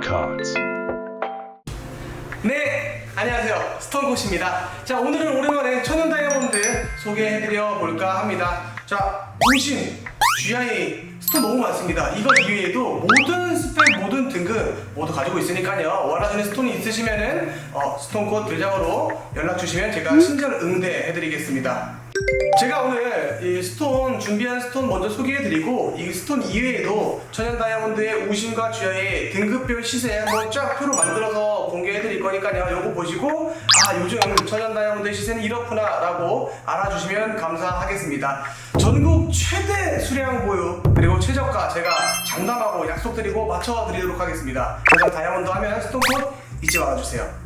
Cards. 네, 안녕하세요. 스톤코시입니다. 자, 오늘은 오랜만에 천연 다이아몬드 소개해드려 볼까 합니다. 자, 보신 GI 스톤 너무 많습니다. 이거 이외에도 모든 스펙, 모든 등급 모두 가지고 있으니까요. 원하시는 스톤이 있으시면은 어, 스톤코 대장으로 연락 주시면 제가 친절 응대해드리겠습니다. 제가 오늘 이 스톤 준비한 스톤 먼저 소개해드리고 이 스톤 이외에도 천연 다이아몬드의 우신과 주야의 등급별 시세 한번 쫙 표로 만들어서 공개해드릴 거니까요. 요거 보시고 아 요즘 천연 다이아몬드의 시세는 이렇구나라고 알아주시면 감사하겠습니다. 전국 최대 수량 보유 그리고 최저가 제가 장담하고 약속드리고 맞춰드리도록 하겠습니다. 그래서 다이아몬드 하면 스톤콘 잊지 말아주세요.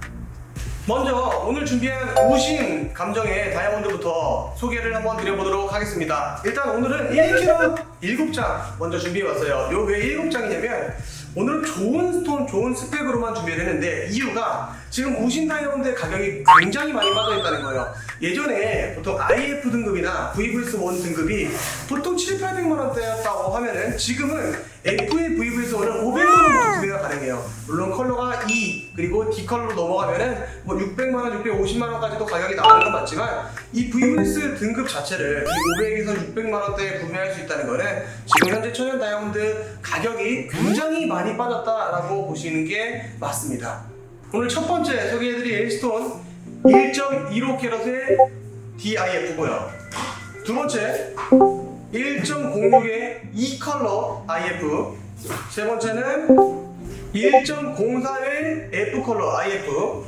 먼저 오늘 준비한 우신 감정의 다이아몬드부터 소개를 한번 드려보도록 하겠습니다. 일단 오늘은 1kg 7장 먼저 준비해왔어요. 요왜 7장이냐면 오늘은 좋은 스톤, 좋은 스펙으로만 준비를 했는데 이유가 지금 우신 다이아몬드의 가격이 굉장히 많이 빠져있다는 거예요. 예전에 보통 IF 등급이나 VVS1 등급이 보통 7, 800만 원대였다고 하면은 지금은 FA VVS1은 500만 원부터 구매 가 가능해요. 물론 컬러가 E 그리고 D 컬러로 넘어가면은 뭐 600만 원, 650만 원까지도 가격이 나오는 건 맞지만 이 VVS 등급 자체를 이 500에서 600만 원대에 구매할 수 있다는 거는 지금 현재 천연 다이아몬드 가격이 굉장히 많이 빠졌다라고 보시는 게 맞습니다. 오늘 첫 번째 소개해드릴 스톤 1.15캐럿의 DIF고요. 두 번째 1.06의 E 컬러 IF. 세 번째는 1.04의 F 컬러 IF.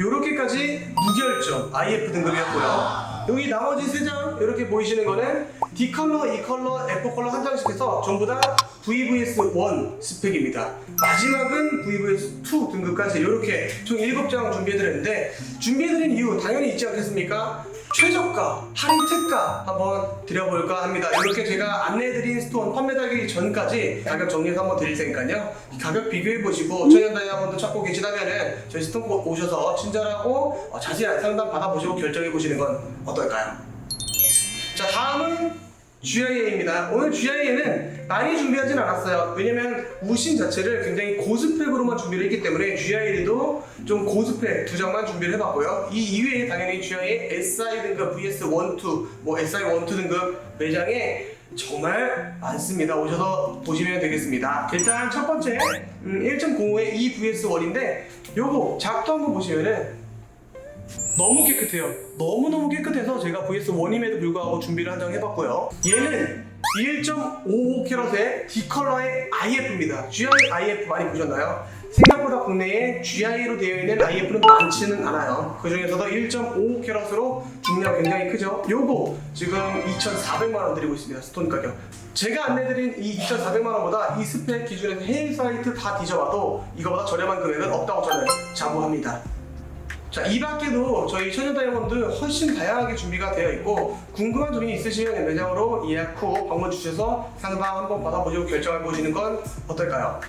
요렇게까지 무결점 IF 등급이었고요. 여기 나머지 세 장 이렇게 보이시는 거는 D 컬러, E 컬러, F 컬러 한 장씩 해서 전부 다 VVS1 스펙입니다. 마지막은 VVS2 등급까지 이렇게 총 7장 준비해드렸는데 준비해드린 이유 당연히 있지 않겠습니까? 최저가, 할인 특가 한번 드려볼까 합니다. 이렇게 제가 안내해드린 스톤 판매되기 전까지 가격 정리해서 한번 드릴 테니까요. 가격 비교해보시고 천연 다이아몬드 찾고 계시다면은 저희 스톤 오셔서 친절하고 어, 자세한 상담 받아보시고 결정해보시는 건 어떨까요? 자 다음은 GIA입니다. 오늘 GIA는 많이 준비하진 않았어요. 왜냐면 우신 자체를 굉장히 고스펙으로만 준비를 했기 때문에 GIA도 좀 고스펙 두 장만 준비를 해봤고요. 이 이외에 당연히 GIA SI 등급 VS1, 2, 뭐 SI1, 2 등급 매장에 정말 많습니다. 오셔서 보시면 되겠습니다. 일단 첫 번째 음, 1.05의 E VS1인데 요거 작도 한번 보시면은 너무 깨끗해요. 너무너무 깨끗해서 제가 VS1임에도 불구하고 준비를 한 장 해봤고요. 얘는 1.55캐럿의 D컬러의 IF입니다. GI IF 많이 보셨나요? 생각보다 국내에 GI로 되어 있는 IF는 많지는 않아요. 그 중에서도 1.55캐럿으로 중량 굉장히 크죠. 요거 지금 2,400만 원 드리고 있습니다. 스톤 가격. 제가 안내드린 이 2,400만 원보다 이 스펙 기준에서 해외 사이트 다 뒤져봐도 이거보다 저렴한 금액은 없다고 저는 자부합니다. 자, 이 밖에도 저희 천연 다이아몬드 훨씬 다양하게 준비가 되어 있고 궁금한 점이 있으시면 매장으로 예약 후 방문 주셔서 상담 한번 받아보시고 결정해 보시는 건 어떨까요?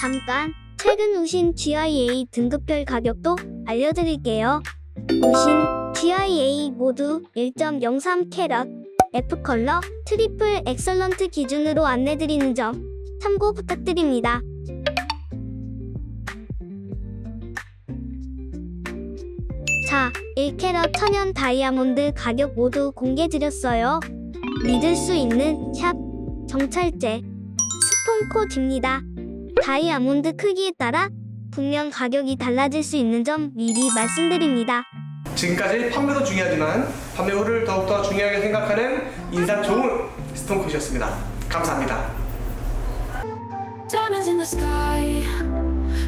잠깐 최근 우신 GIA 등급별 가격도 알려드릴게요. 우신 GIA 모두 1.03 캐럿 F 컬러 트리플 엑설런트 기준으로 안내드리는 점 참고 부탁드립니다. 자, 1캐럿 천연 다이아몬드 가격 모두 공개드렸어요. 믿을 수 있는 샵 정찰제 스톤코드입니다. 다이아몬드 크기에 따라 분명 가격이 달라질 수 있는 점 미리 말씀드립니다. 지금까지 판매도 중요하지만 판매 후를 더욱더 중요하게 생각하는 인상 좋은 스톤컷이었습니다. 감사합니다. Diamonds in the sky,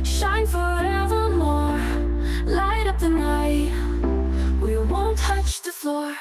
shine forevermore. Light up the night, we won't touch the floor.